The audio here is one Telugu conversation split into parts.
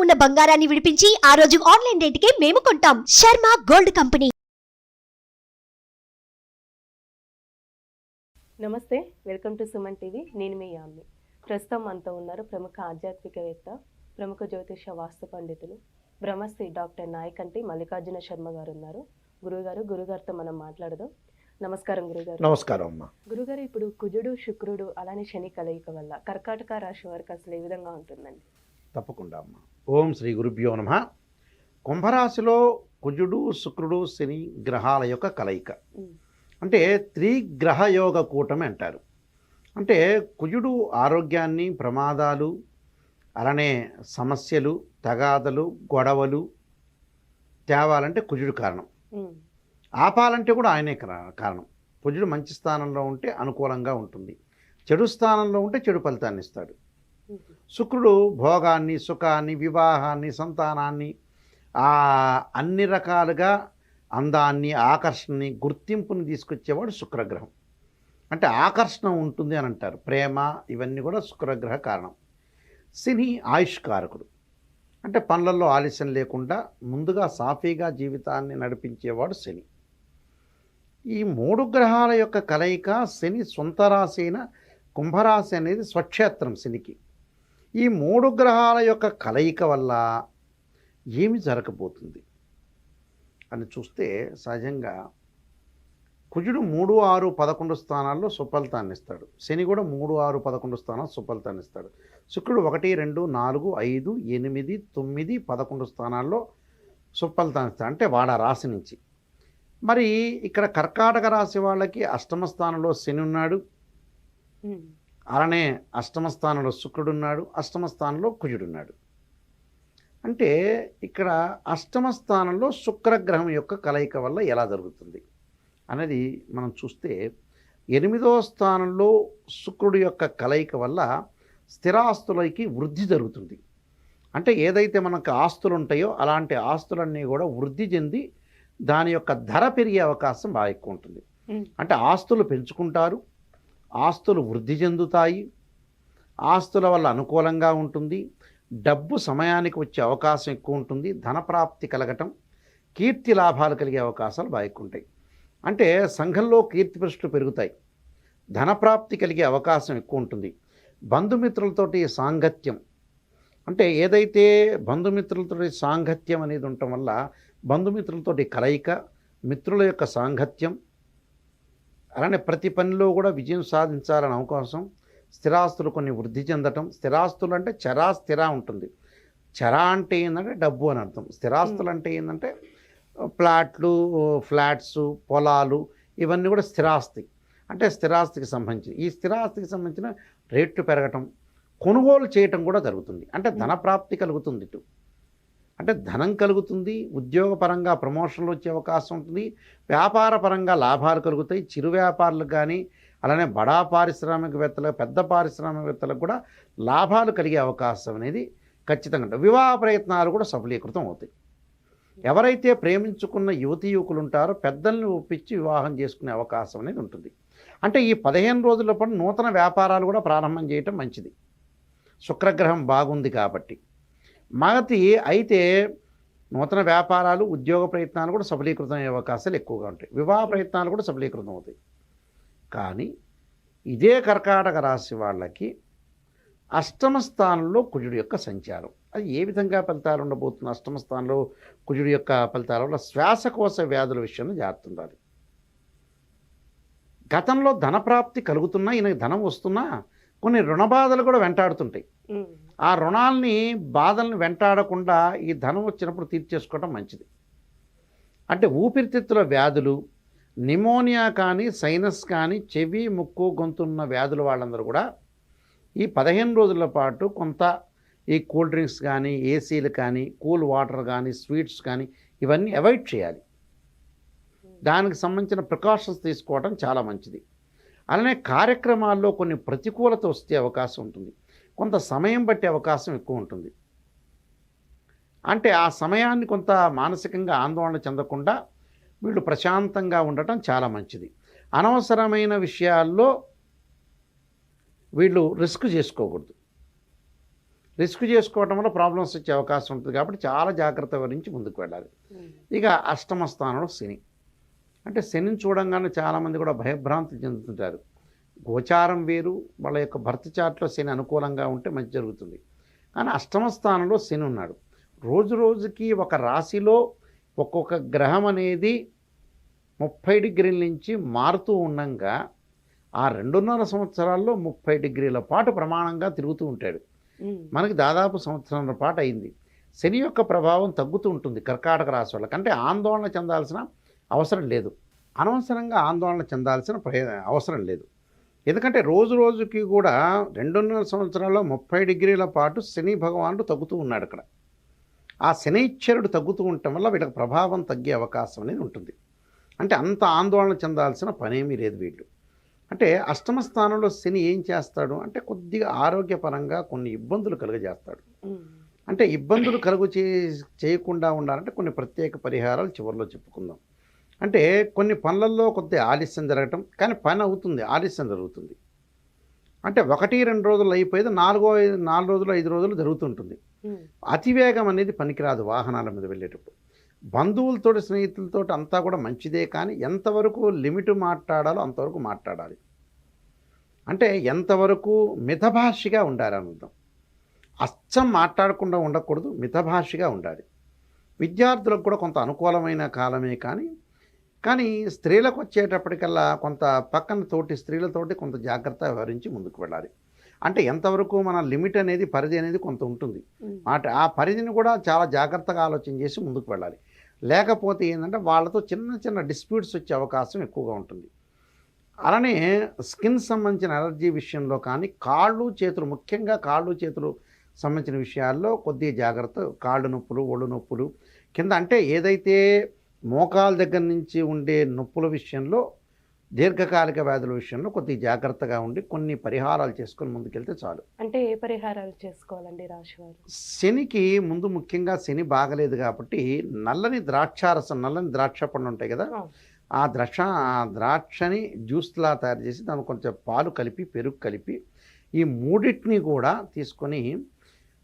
ఉన్న బంగారాన్ని విడిపించి ఆ రోజు ఆన్లైన్ రేటుకే మేము కొంటాం. Sharma gold company. నమస్తే వెల్కమ్ టు సుమన్ టీవీ. నేను మీ యామ్ని. ప్రస్తుతం మనతో ఉన్నారు ప్రముఖ ఆధ్యాత్మికవేత్త ప్రముఖ జ్యోతిష వాస్తు పండితులు బ్రహ్మశ్రీ డాక్టర్ నాయకంటి మల్లికార్జున శర్మ గారు ఉన్నారు గురుగారు గురుగారితో మనం మాట్లాడదాం. నమస్కారం గురుగారు. నమస్కారం అమ్మా. గురుగారు ఇప్పుడు కుజుడు శుక్రుడు అలానే శని కలయిక వల్ల కర్కాటక రాశి వారికి అసలు ఏ విధంగా ఉంటుందండి? తప్పకుండా అమ్మా. ఓం శ్రీ గురుభ్యో నమ. కుంభరాశిలో కుజుడు శుక్రుడు శని గ్రహాల యొక్క కలయిక. అంటే త్రిగ్రహ యోగ కూటమి అంటారు. అంటే కుజుడు ఆరోగ్యాన్ని ప్రమాదాలు అలానే సమస్యలు తగాదలు గొడవలు తేవాలంటే కుజుడు కారణం. ఆపాలంటే కూడా ఆయనే కార- కారణం. కుజుడు మంచి స్థానంలో ఉంటే అనుకూలంగా ఉంటుంది. చెడు స్థానంలో ఉంటే చెడు ఫలితాన్ని ఇస్తాడు. శుక్రుడు భోగాన్ని సుఖాన్ని వివాహాన్ని సంతానాన్ని అన్ని రకాలుగా అందాన్ని ఆకర్షణని గుర్తింపుని తీసుకొచ్చేవాడు శుక్రగ్రహం. అంటే ఆకర్షణ ఉంటుంది అని అంటారు. ప్రేమ ఇవన్నీ కూడా శుక్రగ్రహ కారణం. శని ఆయుష్కారకుడు. అంటే పనులలో ఆలస్యం లేకుండా ముందుగా సాఫీగా జీవితాన్ని నడిపించేవాడు శని. ఈ మూడు గ్రహాల యొక్క కలయిక శని సొంత రాశి అయిన కుంభరాశి అనేది స్వక్షేత్రం శనికి. ఈ మూడు గ్రహాల యొక్క కలయిక వల్ల ఏమి జరగబోతుంది? అని చూస్తే సహజంగా కుజుడు మూడు ఆరు పదకొండు స్థానాల్లో సుఫలితాన్ని ఇస్తాడు. శని కూడా మూడు ఆరు పదకొండు స్థానాలు సుఫలితాన్ని ఇస్తాడు. శుక్రుడు ఒకటి రెండు నాలుగు ఐదు ఎనిమిది తొమ్మిది పదకొండు స్థానాల్లో సుఫలితాన్ని ఇస్తాడు. అంటే వాడ రాశి నుంచి. మరి ఇక్కడ కర్కాటక రాశి వాళ్ళకి అష్టమ స్థానంలో శని ఉన్నాడు. అలానే అష్టమ స్థానంలో శుక్రుడు ఉన్నాడు అష్టమ స్థానంలో కుజుడున్నాడు. అంటే ఇక్కడ అష్టమ స్థానంలో శుక్రగ్రహం యొక్క కలయిక వల్ల ఎలా జరుగుతుంది అనేది మనం చూస్తే ఎనిమిదో స్థానంలో శుక్రుడి యొక్క కలయిక వల్ల స్థిరాస్తులకి వృద్ధి జరుగుతుంది. అంటే ఏదైతే మనకు ఆస్తులు ఉంటాయో అలాంటి ఆస్తులన్నీ కూడా వృద్ధి చెంది దాని యొక్క ధర పెరిగే అవకాశం బాగా ఎక్కువ ఉంటుంది. అంటే ఆస్తులు పెంచుకుంటారు ఆస్తులు వృద్ధి చెందుతాయి. ఆస్తుల వల్ల అనుకూలంగా ఉంటుంది. డబ్బు సమయానికి వచ్చే అవకాశం ఎక్కువ ఉంటుంది. ధనప్రాప్తి కలగటం కీర్తి లాభాలు కలిగే అవకాశాలు బాగా ఎక్కువ ఉంటాయి. అంటే సంఘంలో కీర్తి ప్రశ్నలు పెరుగుతాయి. ధనప్రాప్తి కలిగే అవకాశం ఎక్కువ ఉంటుంది. బంధుమిత్రులతోటి సాంగత్యం. అంటే ఏదైతే బంధుమిత్రులతోటి సాంగత్యం అనేది ఉండటం వల్ల బంధుమిత్రులతోటి కలయిక మిత్రుల యొక్క సాంగత్యం అలానే ప్రతి పనిలో కూడా విజయం సాధించాలని అవకాశం స్థిరాస్తులు కొన్ని వృద్ధి చెందటం. స్థిరాస్తులు అంటే చరా స్థిర ఉంటుంది. చరా అంటే ఏంటంటే డబ్బు అని అర్థం. స్థిరాస్తులు అంటే ఏంటంటే ప్లాట్లు ఫ్లాట్స్ పొలాలు ఇవన్నీ కూడా స్థిరాస్తి. అంటే స్థిరాస్తికి సంబంధించి. ఈ స్థిరాస్తికి సంబంధించిన రేట్లు పెరగటం కొనుగోలు చేయటం కూడా జరుగుతుంది. అంటే ధన ప్రాప్తి కలుగుతుంది ఇటు. అంటే ధనం కలుగుతుంది ఉద్యోగపరంగా ప్రమోషన్లు వచ్చే అవకాశం ఉంటుంది వ్యాపార పరంగా లాభాలు కలుగుతాయి చిరు వ్యాపారులకు కానీ అలానే బడా పారిశ్రామికవేత్తలకు పెద్ద పారిశ్రామికవేత్తలకు కూడా లాభాలు కలిగే అవకాశం అనేది ఖచ్చితంగా ఉంటుంది. వివాహ ప్రయత్నాలు కూడా సఫలీకృతం అవుతాయి. ఎవరైతే ప్రేమించుకున్న యువతి యువకులు ఉంటారో పెద్దల్ని ఒప్పించి వివాహం చేసుకునే అవకాశం అనేది ఉంటుంది. అంటే ఈ పదిహేను రోజుల పాటు నూతన వ్యాపారాలు కూడా ప్రారంభం చేయటం మంచిది. శుక్రగ్రహం బాగుంది కాబట్టి. మగతి అయితే నూతన వ్యాపారాలు ఉద్యోగ ప్రయత్నాలు కూడా సఫలీకృతం అయ్యే అవకాశాలు ఎక్కువగా ఉంటాయి. వివాహ ప్రయత్నాలు కూడా సఫలీకృతం అవుతాయి. కానీ ఇదే కర్కాటక రాశి వాళ్ళకి అష్టమ స్థానంలో కుజుడు యొక్క సంచారం. అది ఏ విధంగా ఫలితాలు ఉండబోతుంది అష్టమ స్థానంలో కుజుడు యొక్క ఫలితాల వల్ల శ్వాసకోశ వ్యాధుల విషయంలో జాగ్రత్త ఉండాలి. గతంలో ధనప్రాప్తి కలుగుతున్నా ఈయనకి ధనం వస్తున్నా కొన్ని రుణబాధలు కూడా వెంటాడుతుంటాయి. ఆ రుణాల్ని బాధల్ని వెంటాడకుండా ఈ ధనం వచ్చినప్పుడు తీర్చేసుకోవడం మంచిది. అంటే ఊపిరితిత్తుల వ్యాధులు నిమోనియా కానీ సైనస్ కానీ చెవి ముక్కు గొంతున్న వ్యాధుల వాళ్ళందరూ కూడా ఈ పదిహేను రోజుల పాటు కొంత ఈ కూల్ డ్రింక్స్ కానీ ఏసీలు కానీ కూల్ వాటర్ కానీ స్వీట్స్ కానీ ఇవన్నీ అవాయిడ్ చేయాలి. దానికి సంబంధించిన ప్రికాషన్స్ తీసుకోవడం చాలా మంచిది. అలానే కార్యక్రమాల్లో కొన్ని ప్రతికూలత వస్తే అవకాశం ఉంటుంది. కొంత సమయం పట్టే అవకాశం ఎక్కువ ఉంటుంది అంటే ఆ సమయాన్ని కొంత మానసికంగా ఆందోళన చెందకుండా వీళ్ళు ప్రశాంతంగా ఉండటం చాలా మంచిది. అనవసరమైన విషయాల్లో వీళ్ళు రిస్క్ చేసుకోకూడదు. రిస్క్ చేసుకోవటం వల్ల ప్రాబ్లమ్స్ వచ్చే అవకాశం ఉంటుంది కాబట్టి చాలా జాగ్రత్త వహించి ముందుకు వెళ్ళాలి. ఇక అష్టమ స్థానంలో శని. అంటే శనిని చూడంగానే చాలామంది కూడా భయభ్రాంతి చెందుతుంటారు. గోచారం వేరు వాళ్ళ యొక్క భర్త చాట్లో శని అనుకూలంగా ఉంటే మంచి జరుగుతుంది. కానీ అష్టమ స్థానంలో శని ఉన్నాడు. రోజు రోజుకి ఒక రాశిలో ఒక్కొక్క గ్రహం అనేది ముప్పై డిగ్రీల నుంచి మారుతూ ఉండంగా ఆ రెండున్నర సంవత్సరాల్లో ముప్పై డిగ్రీల పాటు ప్రమాణంగా తిరుగుతూ ఉంటాడు. మనకి దాదాపు సంవత్సరాల పాటు అయింది. శని యొక్క ప్రభావం తగ్గుతూ ఉంటుంది కర్కాటక రాశి వాళ్ళకి. అంటే ఆందోళన చెందాల్సిన అవసరం లేదు. అనవసరంగా ఆందోళన చెందాల్సిన ప్రయ అవసరం లేదు. ఎందుకంటే రోజు రోజుకి కూడా రెండున్నర సంవత్సరాల్లో ముప్పై డిగ్రీల పాటు శని భగవానుడు తగ్గుతూ ఉన్నాడు అక్కడ. ఆ శనైశ్వరుడు తగ్గుతూ ఉండటం వల్ల వీళ్ళకి ప్రభావం తగ్గే అవకాశం అనేది ఉంటుంది. అంటే అంత ఆందోళన చెందాల్సిన పనేమీ లేదు వీళ్ళు. అంటే అష్టమ స్థానంలో శని ఏం చేస్తాడు? అంటే కొద్దిగా ఆరోగ్యపరంగా కొన్ని ఇబ్బందులు కలుగజేస్తాడు. అంటే ఇబ్బందులు కలుగు చేయకుండా ఉండాలంటే కొన్ని ప్రత్యేక పరిహారాలు చివరిలో చెప్పుకుందాం. అంటే కొన్ని పనులలో కొద్ది ఆలస్యం జరగటం కానీ పని అవుతుంది ఆలస్యం జరుగుతుంది. అంటే ఒకటి రెండు రోజులు అయిపోయేది నాలుగో ఐదు నాలుగు రోజులు ఐదు రోజులు జరుగుతుంటుంది. అతివేగం అనేది పనికిరాదు వాహనాల మీద వెళ్ళేటప్పుడు. బంధువులతో స్నేహితులతో అంతా కూడా మంచిదే కానీ ఎంతవరకు లిమిట్ మాట్లాడాలో అంతవరకు మాట్లాడాలి. అంటే ఎంతవరకు మితభాషిగా ఉండాలి అర్థం. అచ్చం మాట్లాడకుండా ఉండకూడదు మితభాషిగా ఉండాలి. విద్యార్థులకు కూడా కొంత అనుకూలమైన కాలమే కానీ కానీ స్త్రీలకు వచ్చేటప్పటికల్లా కొంత పక్కన తోటి స్త్రీలతోటి కొంత జాగ్రత్త వ్యవహరించి ముందుకు వెళ్ళాలి. అంటే ఎంతవరకు మన లిమిట్ అనేది పరిధి అనేది కొంత ఉంటుంది. మాట ఆ పరిధిని కూడా చాలా జాగ్రత్తగా ఆలోచన చేసి ముందుకు వెళ్ళాలి. లేకపోతే ఏంటంటే వాళ్ళతో చిన్న చిన్న డిస్ప్యూట్స్ వచ్చే అవకాశం ఎక్కువగా ఉంటుంది. అలానే స్కిన్ సంబంధించిన ఎలర్జీ విషయంలో కానీ కాళ్ళు చేతులు ముఖ్యంగా కాళ్ళు చేతులు సంబంధించిన విషయాల్లో కొద్దిగా జాగ్రత్త. కాళ్ళు నొప్పులు ఒళ్ళు నొప్పులు. కింద అంటే ఏదైతే మోకాల దగ్గర నుంచి ఉండే నొప్పుల విషయంలో దీర్ఘకాలిక వ్యాధుల విషయంలో కొద్దిగా జాగ్రత్తగా ఉండి కొన్ని పరిహారాలు చేసుకొని ముందుకెళ్తే చాలు అంటే ఏ పరిహారాలు చేసుకోవాలండి రాశివారు శనికి ముందు ముఖ్యంగా శని బాగలేదు కాబట్టి నల్లని ద్రాక్షారసం నల్లని ద్రాక్ష పండు ఉంటాయి కదా ఆ. ద్రాక్ష ఆ ద్రాక్షని జ్యూస్లా తయారు చేసి దానికి కొంచెం పాలు కలిపి పెరుగు కలిపి ఈ మూడింటిని కూడా తీసుకొని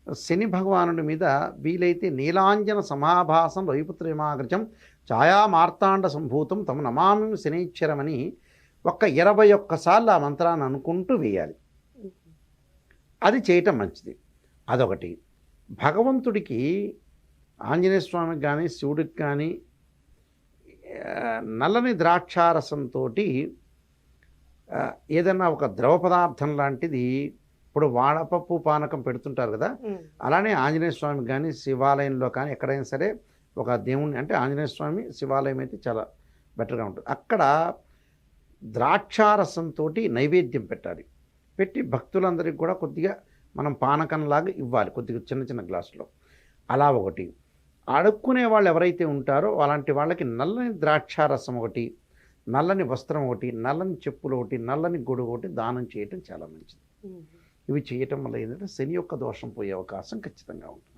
శని భగవానుడి మీద వీలైతే నీలాంజన సమాభాసం రవిపుత్రేమాగ్రజం ఛాయా మార్తాండ సంభూతం తమ నమామి శనీశ్వరమని ఒక్క ఇరవై ఒక్కసార్లు ఆ మంత్రాన్ని అనుకుంటూ వేయాలి. అది చేయటం మంచిది. అదొకటి. భగవంతుడికి ఆంజనేయ స్వామికి కానీ శివుడికి కానీ నల్లని ద్రాక్షారసంతో ఏదైనా ఒక ద్రవ పదార్థం లాంటిది ఇప్పుడు వాడపప్పు పానకం పెడుతుంటారు కదా అలానే ఆంజనేయ స్వామికి కానీ శివాలయంలో కానీ ఎక్కడైనా సరే ఒక దేవుణ్ణి అంటే ఆంజనేయ స్వామి శివాలయం అయితే చాలా బెటర్గా ఉంటుంది. అక్కడ ద్రాక్షారసంతో నైవేద్యం పెట్టాలి. పెట్టి భక్తులందరికీ కూడా కొద్దిగా మనం పానకంలాగా ఇవ్వాలి కొద్దిగా చిన్న చిన్న గ్లాసులో. అలా ఒకటి. అడుక్కునే వాళ్ళు ఎవరైతే ఉంటారో అలాంటి వాళ్ళకి నల్లని ద్రాక్షారసం ఒకటి నల్లని వస్త్రం ఒకటి నల్లని చెప్పులు ఒకటి నల్లని గొడుగు ఒకటి దానం చేయటం చాలా మంచిది. ఇవి చేయటం వల్ల ఏంటంటే శని యొక్క దోషం పోయే అవకాశం ఖచ్చితంగా ఉంటుంది.